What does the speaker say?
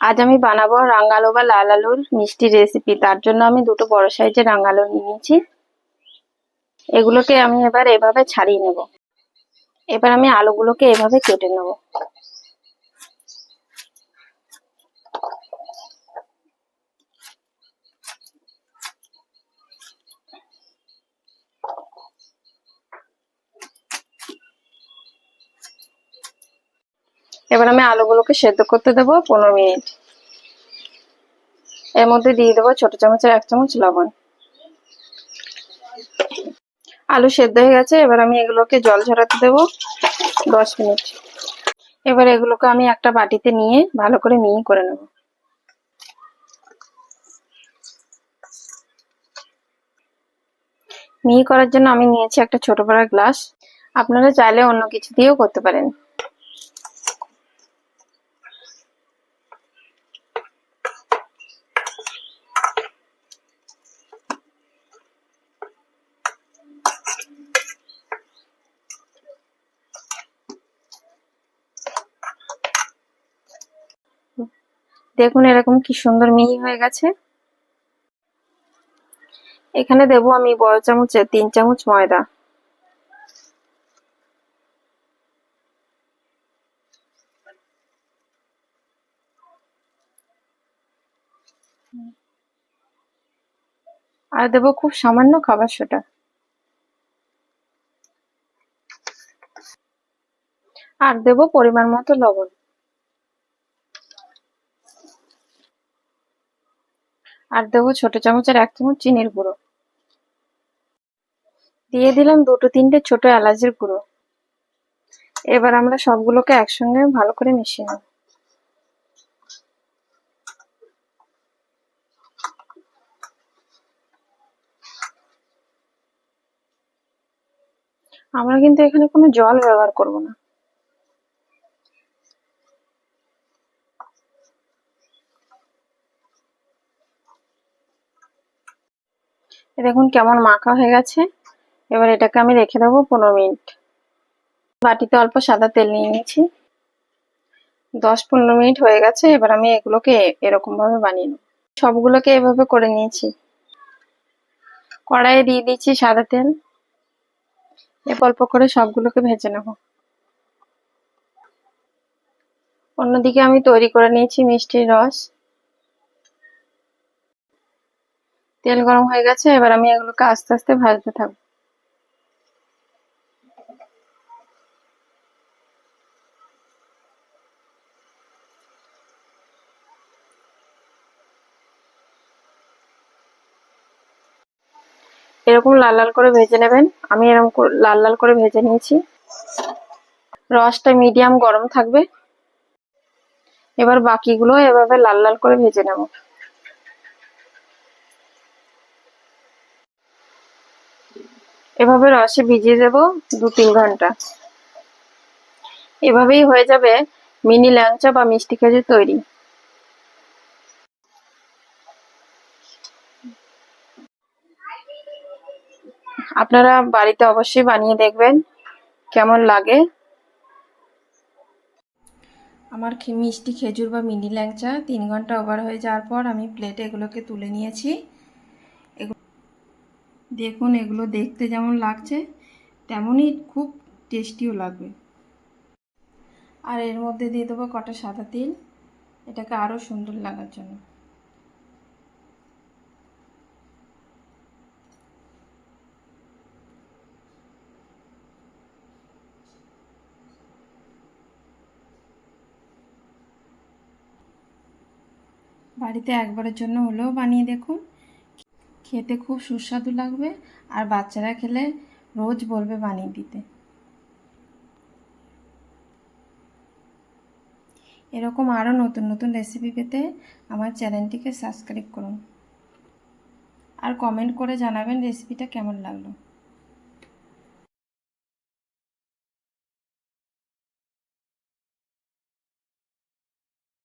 আজ আমি বানাবো রাঙ্গালো বা লাল আলুর মিষ্টি রেসিপি তার জন্য আমি দুটো বড় সাইজের রাঙ্গালো নিয়ে নিয়েছি। এগুলোকে আমি এবার এভাবে ছাড়িয়ে নেব। এবার আমি আলুগুলোকে এভাবে কেটে নেব। এবার আমি আলুগুলোকে সেদ্ধ করতে দেবো পনেরো মিনিট। এর মধ্যে দিয়ে দেবো ছোট চামচের এক চামচ লবণ। আলু সেদ্ধ হয়ে গেছে, এবার আমি এগুলোকে জল ঝরাতে দেবো দশ মিনিট। এবার এগুলোকে আমি একটা বাটিতে নিয়ে ভালো করে মিহি করে নেব। মিহি করার জন্য আমি নিয়েছি একটা ছোট বড় গ্লাস। আপনারা চাইলে অন্য কিছু দিয়েও করতে পারেন। দেখুন এরকম কি সুন্দর মিহি হয়ে গেছে। এখানে দেব আমি বড় চামচে তিন চামচ ময়দা। আর দেব খুব সামান্য খাবার সোডা। আর দেব পরিমাণ মতো লবণ। আর দেবো ছোট চামচের এক চামচ চিনির গুঁড়ো। দিয়ে দিলাম দুটো তিনটে ছোট এলাচের গুঁড়ো। এবার আমরা সবগুলোকে একসঙ্গে ভালো করে মিশিয়ে নেব। আমরা কিন্তু এখানে কোনো জল ব্যবহার করব না। দেখুন কেমন মাখা হয়ে গেছে। এবার এটাকে আমি রেখে দেবো পনেরো মিনিট। বাটিতে অল্প সাদা তেল নিয়ে নিয়েছি। দশ পনেরো মিনিট হয়ে গেছে, এবার আমি এগুলোকে এরকম ভাবে বানিয়ে নেব। সবগুলোকে এভাবে করে নিয়েছি। কড়াইয়ে দিয়ে দিচ্ছি সাদা তেল। এ অল্প করে সবগুলোকে ভেজে নেব। অন্যদিকে আমি তৈরি করে নিয়েছি মিষ্টির রস। তেল গরম হয়ে গেছে, এবার আমি এগুলোকে আস্তে আস্তে ভাজতে থাকব। এরকম লাল লাল করে ভেজে নেবেন। আমি এরকম লাল লাল করে ভেজে নিয়েছি। রসটা মিডিয়াম গরম থাকবে। এবার বাকিগুলো এভাবে লাল লাল করে ভেজে নেব। এভাবে রসে ভিজিয়ে দেব দু তিন ঘণ্টা। এভাবেই হয়ে যাবে মিনি ল্যাংচা বা মিষ্টি খেজুর তৈরি। আপনারা বাড়িতে অবশ্যই বানিয়ে দেখবেন কেমন লাগে। আমার মিষ্টি খেজুর বা মিনি ল্যাংচা তিন ঘণ্টা ওভার হয়ে যাওয়ার পর আমি প্লেটে এগুলোকে তুলে নিয়েছি। দেখুন, এগুলো দেখতে যেমন লাগছে, তেমনই খুব টেস্টিও লাগবে। আর এর মধ্যে দিয়ে দেবো কটা সাদা তিল। এটাকে আরও সুন্দর লাগার জন্য। বাড়িতে একবারের জন্য হলেও বানিয়ে দেখুন। খেতে খুব সুস্বাদু লাগবে আর বাচ্চারা খেলে রোজ বলবে বানিয়ে দিতে। এরকম আরও নতুন নতুন রেসিপি পেতে আমার চ্যানেলটিকে সাবস্ক্রাইব করুন। আর কমেন্ট করে জানাবেন রেসিপিটা কেমন লাগল।